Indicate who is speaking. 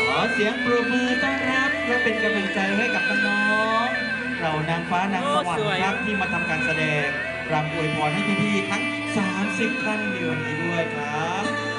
Speaker 1: ขอเสียงปรบมือต้อนรับและเป็นกำลังใจให้กับน้องเรานางฟ้านางสวรรค์ครับที่มาทำการแสดงรำอวยพรให้พี่ๆทั้ง 30ท่านในวันนี้ด้วยครับ